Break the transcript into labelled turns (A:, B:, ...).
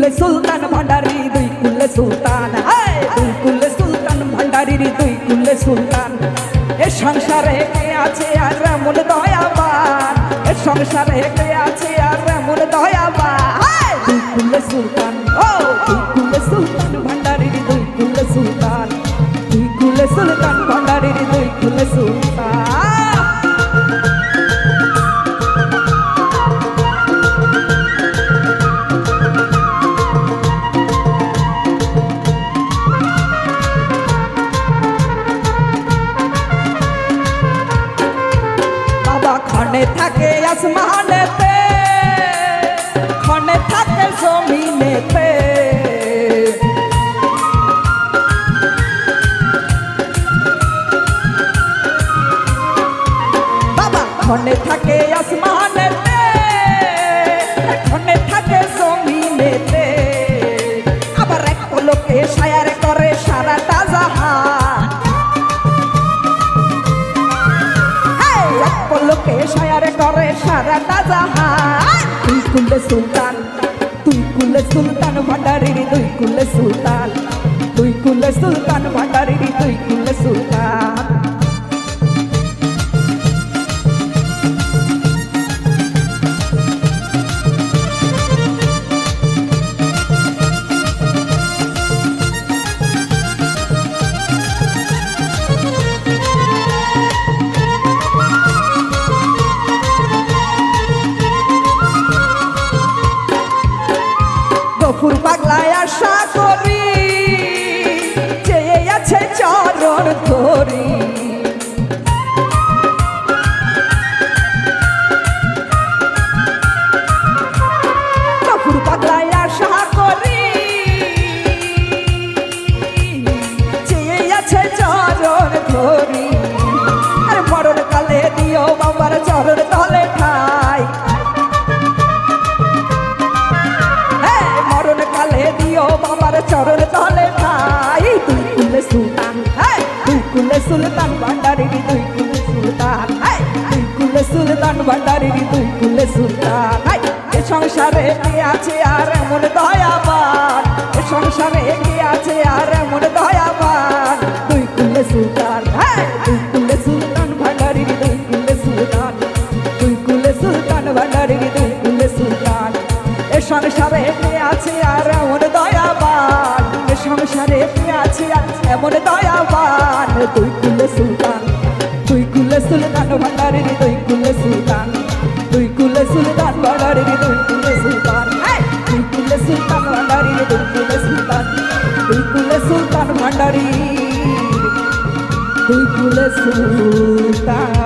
A: কুলে সুলতান ভান্ডারি, দুই কুল্লে সুলতান! দুই কুল্লে সুলতান ভান্ডারির দুই কুল্লে সুলতান এ সংসারে কে আছে আর এমন দয়াবান এ সংসারে কে আছে আর এমন দয়াবান! দুই কুল্লে সুলতান ও খনে থাকে আসমানেতে খনে থাকে জমিনেতে। বাবা খনে থাকে আসমানেতে করে সারাটা জাহান তুই কুলে সুলতান তুই কুলে সুলতান ভান্ডারির দুই কুলে সুলতান সুলতান তুই কুলে সুলতান ভান্ডারির তুই কুলে সুলতান তুই কুলে সুলতান ভান্ডারির তুই কুলে সুলতান এ সংসারে কে আছে আর এমন দয়াবান? এ সংসারে কে আছে আর এমন দয়াবান? তুই কুলে সুলতান তুই কুলে সুলতান ভান্ডারির তুই কুলে সুলতান তুই কুলে সুলতান ভান্ডারির তুই কুলে সুলতান। এ সংসারে কে আছে আর এমন দয়াবান তুই কুলে সুলতান তুই কুলে সুলতান ভান্ডারের তুই কুলে সুলতান তুই কুলে সুলতান ভান্ডারের তুই কুলে সুলতান। তুই কুলে সুলতান ভান্ডারের তুই কুলে সুলতান তুই কুলে সুলতান ভান্ডারির তুই কুলে সুলতান।